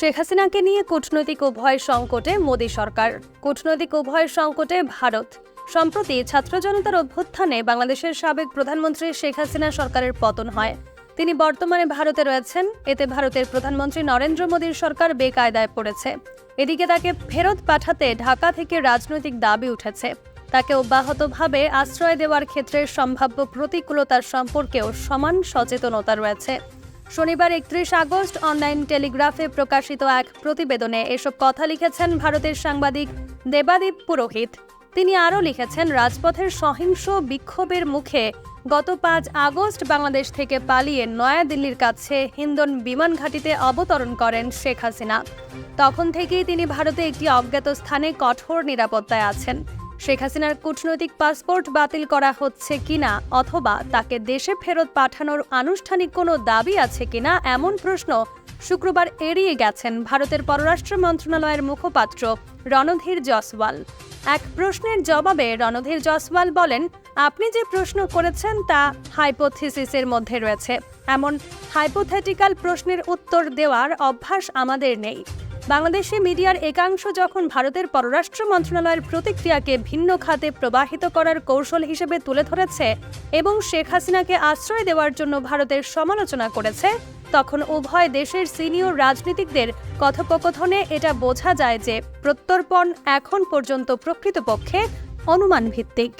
শেখ হাসিনাকে নিয়ে কূটনৈতিক উভয় সংকটে মোদী সরকার। কূটনৈতিক উভয় সংকটে ভারত। সম্প্রতি ছাত্র জনতার অভ্যুত্থানে বাংলাদেশের সাবেক প্রধানমন্ত্রী শেখ হাসিনা সরকারের পতন হয়। তিনি বর্তমানে ভারতে রয়েছেন। এতে ভারতের প্রধানমন্ত্রী নরেন্দ্র মোদীর সরকার বেকায়দায় পড়েছে। এদিকে তাকে ফেরত পাঠাতে ঢাকা থেকে রাজনৈতিক দাবি উঠেছে। তাকে অব্যাহতভাবে আশ্রয় দেওয়ার ক্ষেত্রে সম্ভাব্য প্রতিকূলতার সম্পর্কেও সমান সচেতনতা রয়েছে। শনিবার একত্রিশ আগস্ট অনলাইন টেলিগ্রাফে প্রকাশিত এক প্রতিবেদনে এসব কথা লিখেছেন ভারতের সাংবাদিক দেবাদীপ পুরোহিত। তিনি আরও লিখেছেন, রাজপথের সহিংস বিক্ষোভের মুখে গত পাঁচ আগস্ট বাংলাদেশ থেকে পালিয়ে নয়াদিল্লির কাছে হিন্দন বিমান ঘাঁটিতে অবতরণ করেন শেখ হাসিনা। তখন থেকেই তিনি ভারতে একটি অজ্ঞাত স্থানে কঠোর নিরাপত্তায় আছেন। শেখ হাসিনার কূটনৈতিক পাসপোর্ট বাতিল করা হচ্ছে কিনা অথবা তাকে দেশে ফেরত পাঠানোর আনুষ্ঠানিক কোনো দাবি আছে কিনা এমন প্রশ্ন শুক্রবার এড়িয়ে গেছেন ভারতের পররাষ্ট্র মন্ত্রণালয়ের মুখপাত্র রণধীর জসওয়াল এক প্রশ্নের জবাবে রণধীর জসওয়াল বলেন, আপনি যে প্রশ্ন করেছেন তা হাইপোথিসিসের মধ্যে রয়েছে। এমন হাইপোথেটিক্যাল প্রশ্নের উত্তর দেওয়ার অভ্যাস আমাদের নেই। বাংলাদেশি মিডিয়ার একাংশ যখন ভারতের পররাষ্ট্র মন্ত্রণালয়ের প্রতিক্রিয়াকে ভিন্ন খাতে প্রবাহিত করার কৌশল হিসেবে তুলে ধরেছে এবং শেখ হাসিনাকে আশ্রয় দেওয়ার জন্য ভারতের সমালোচনা করেছে, তখন উভয় দেশের সিনিয়র রাজনীতিকদের কথোপকথনে এটা বোঝা যায় যে প্রত্যর্পণ এখন পর্যন্ত প্রকৃতপক্ষে অনুমান ভিত্তিক